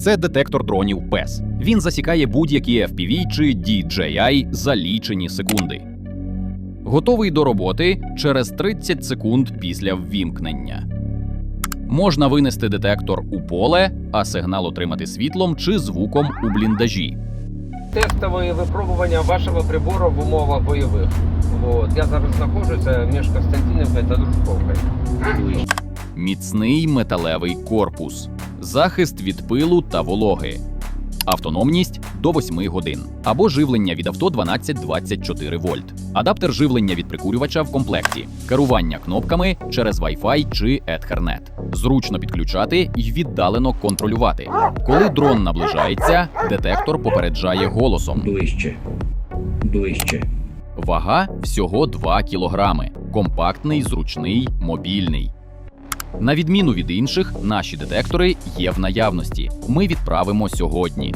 Це детектор дронів PES. Він засікає будь-які FPV чи DJI за лічені секунди. Готовий до роботи через 30 секунд після ввімкнення. Можна винести детектор у поле, а сигнал отримати світлом чи звуком у бліндажі. Тестовые випробування вашого прибору в умовах бойових. Вот. Я зараз знаходжуся між Константинівкою та Дружковкою. Міцний металевий корпус, захист від пилу та вологи, автономність до 8 годин або живлення від авто 12-24 вольт, адаптер живлення від прикурювача в комплекті, керування кнопками через Wi-Fi чи Ethernet, зручно підключати і віддалено контролювати. Коли дрон наближається, детектор попереджає голосом. Ближче. Ближче. Вага всього 2 кілограми. Компактний, зручний, мобільний. На відміну від інших, наші детектори є в наявності. Ми відправимо сьогодні.